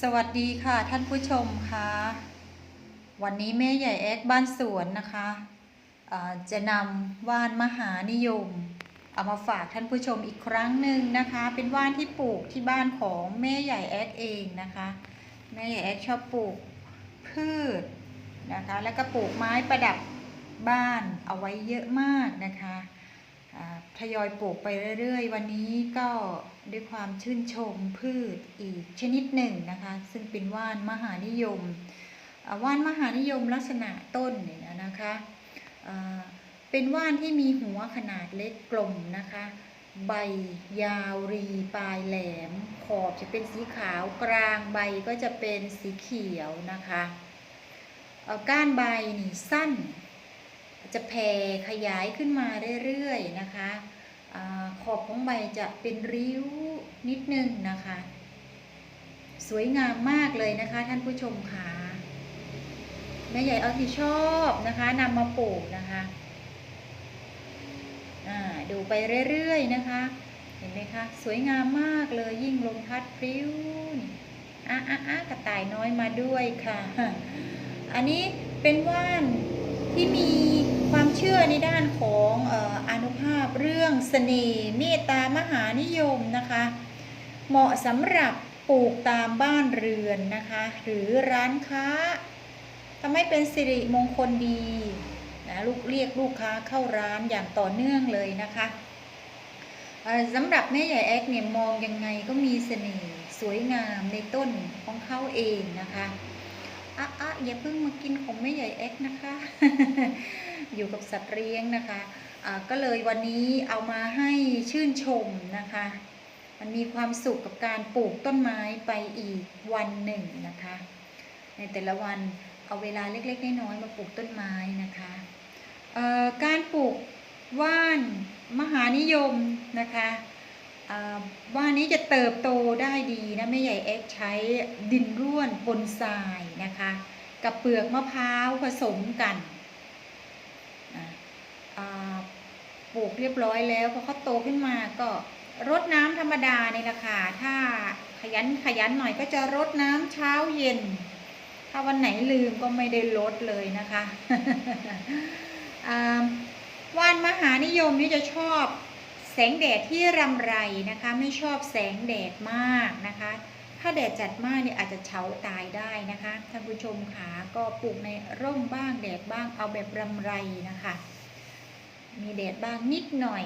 สวัสดีค่ะท่านผู้ชมคะวันนี้แม่ใหญ่แอกบ้านสวนนะคะจะนำว่านมหานิยม เอามาฝากท่านผู้ชมอีกครั้งหนึ่งนะคะ เป็นว่านที่ปลูกที่บ้านของแม่ใหญ่แอกเองนะคะ แม่ใหญ่แอกชอบปลูกพืชนะคะ แล้วก็ปลูกไม้ประดับบ้านเอาไว้เยอะมากนะคะ ทยอยปลูกไปเรื่อยๆ วันนี้ก็ด้วยความชื่นชมพืชอีกชนิดหนึ่งนะคะ ซึ่งเป็นว่านมหานิยมว่านมหานิยมลักษณะต้นเนี่ยนะคะเป็นว่านที่มีหัวขนาดเล็กกลมนะคะ ใบยาวรีปลายแหลม ขอบจะเป็นสีขาวกลางใบก็จะเป็นสีเขียวนะคะก้านใบนี่สั้น จะแผ่ขยายขึ้นมาเรื่อยๆนะคะอขอบของใบจะเป็นริ้วนิดนึงนะคะ สวยงามมากเลยนะคะท่านผู้ชมค่ะแม่ใหญ่เอาที่ชอบนะคะนำมาปลูกนะคะอ่าดูไปเรื่อยๆนะคะ เห็นไหมคะ สวยงามมากเลยยิ่งลมพัดพริ้วอะอะอะกระต่ายน้อยมาด้วยค่ะ อันนี้เป็นว่าน ที่มีความเชื่อในด้านของออนุภาพเรื่องเสน่ห์เมตตามหานิยมนะคะ เหมาะสำหรับปลูกตามบ้านเรือนนะคะ หรือร้านค้าทำให้เป็นสิริมงคลดีนะลูกเรียกลูกค้าเข้าร้านอย่างต่อเนื่องเลยนะคะสำหรับแม่ใหญ่แอกเนี่ยมองยังไงก็มีเสน่ห์สวยงามในต้นของเขาเองนะคะ อะอะอย่าเพิ่งมากินของแม่ใหญ่เอ็กนะคะ อยู่กับสัตว์เลี้ยงนะคะอ่าก็เลยวันนี้เอามาให้ชื่นชมนะคะ มันมีความสุขกับการปลูกต้นไม้ไปอีกวันหนึ่งนะคะ ในแต่ละวันเอาเวลาเล็กๆน้อยๆมาปลูกต้นไม้นะคะการปลูกว่านมหานิยมนะคะ ว่านนี้จะเติบโตได้ดีนะแม่ใหญ่เอ็กใช้ดินร่วนปนทรายนะคะ กับเปลือกมะพร้าวผสมกันปลูกเรียบร้อยแล้วพอเขาโตขึ้นมาก็รดน้ำธรรมดาในราคาถ้าขยันขยันหน่อยก็จะรดน้ำเช้าเย็น ถ้าวันไหนลืมก็ไม่ได้ลดเลยนะคะว่านมหานิยมนี่จะชอบ แสงแดดที่รำไรนะคะไม่ชอบแสงแดดมากนะคะ ถ้าแดดจัดมากเนี่ยอาจจะเฉาตายได้นะคะท่านผู้ชมขาก็ปลูกในร่มบ้างแดดบ้างเอาแบบรำไรนะคะ มีแดดบ้างนิดหน่อย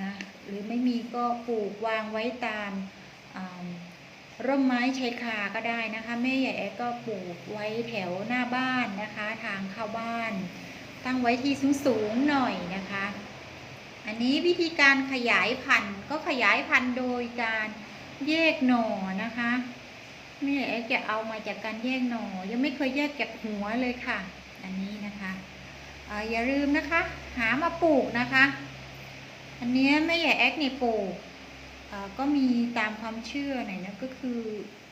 นะหรือไม่มีก็ปลูกวางไว้ตามร่มไม้ชายคาก็ได้นะคะแม่ใหญ่แอก็ปลูกไว้แถวหน้าบ้านนะคะ ทางเข้าบ้าน ตั้งไว้ที่สูงๆหน่อยนะคะ นี้วิธีการขยายพันธุ์ก็ขยายพันธุ์โดยการแยกหน่อนะคะแม่แอ๊กจะเอามาจากการแยกหน่อ ยังไม่เคยแยกจากหัวเลยค่ะ อันนี้นะคะออย่าลืมนะคะ หามาปลูกนะคะ อันเนี้ยแม่ใหญ่แอ๊กเนี่ปลูกก็มีตามความเชื่อหน่อยนะก็คือ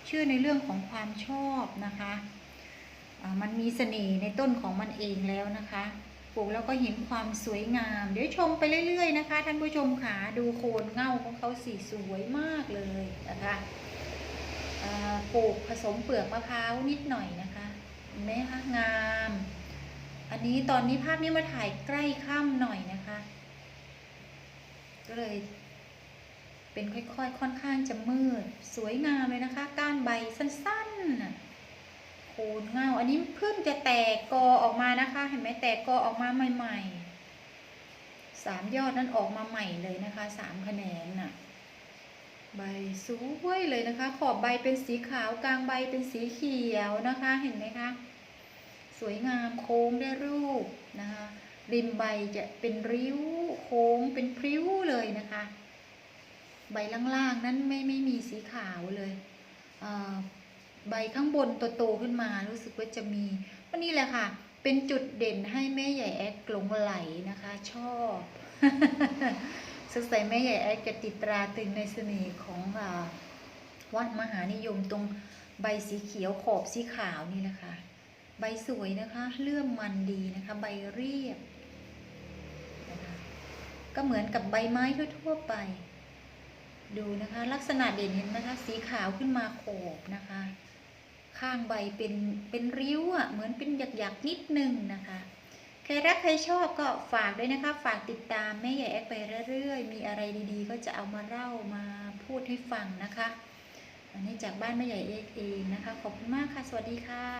เชื่อในเรื่องของความชอบนะคะมันมีเสน่ห์ในต้นของมันเองแล้วนะคะ ปลูกแล้วก็เห็นความสวยงาม เดี๋ยวชมไปเรื่อยๆนะคะท่านผู้ชมค่ะดูโคนเง่าของเขาสีสวยมากเลยนะคะปลูกผสมเปลือกมะพร้าวนิดหน่อยนะคะเห็นไหมคะงาม อันนี้ตอนนี้ภาพนี้มาถ่ายใกล้ค่ำหน่อยนะคะ ก็เลยเป็นค่อยๆ ค่อนข้างจะมืด สวยงามเลยนะคะ ก้านใบสั้นๆ โคนเงาอันนี้เพิ่งจะแตกกอออกมานะคะ เห็นไหมแตกกอออกมาใหม่ๆสามยอดนั้นออกมาใหม่เลยนะคะสามแขนงน่ะใบสวยเลยนะคะ ขอบใบเป็นสีขาวกลางใบเป็นสีเขียวนะคะเห็นไหมคะ สวยงามโค้งได้รูปนะคะ ริมใบจะเป็นริ้วโค้งเป็นพริ้วเลยนะคะ ใบล่างๆนั้นไม่ไม่มีสีขาวเลยอ่า ใบข้างบนโตๆขึ้นมา รู้สึกว่าจะมีวันนี้แหละค่ะ เป็นจุดเด่นให้แม่ใหญ่แอกหลงไหลนะคะ ชอบสงสัยแม่ใหญ่แอกจะติดตราตึงในเสน่ห์ของอวัดมหานิยมตรงใบสีเขียวขอบสีขาวนี่แหละค่ะ ใบสวยนะคะ เลื่อมมันดีนะคะ ใบเรียบนะคะก็เหมือนกับใบไม้ทั่วๆไป ดูนะคะ ลักษณะเด่นเห็นไหมคะ สีขาวขึ้นมาโขบนะคะ ข้างใบเป็นเป็นริ้วอะเหมือนเป็นหยักๆนิดนึงนะคะใครรักใครชอบก็ฝากด้วยนะคะ ฝากติดตามแม่ใหญ่แอคไปเรื่อยๆ มีอะไรดีๆ ก็จะเอามาเล่ามาพูดให้ฟังนะคะ อันนี้จากบ้านแม่ใหญ่เอกเองนะคะ ขอบคุณมากค่ะ สวัสดีค่ะ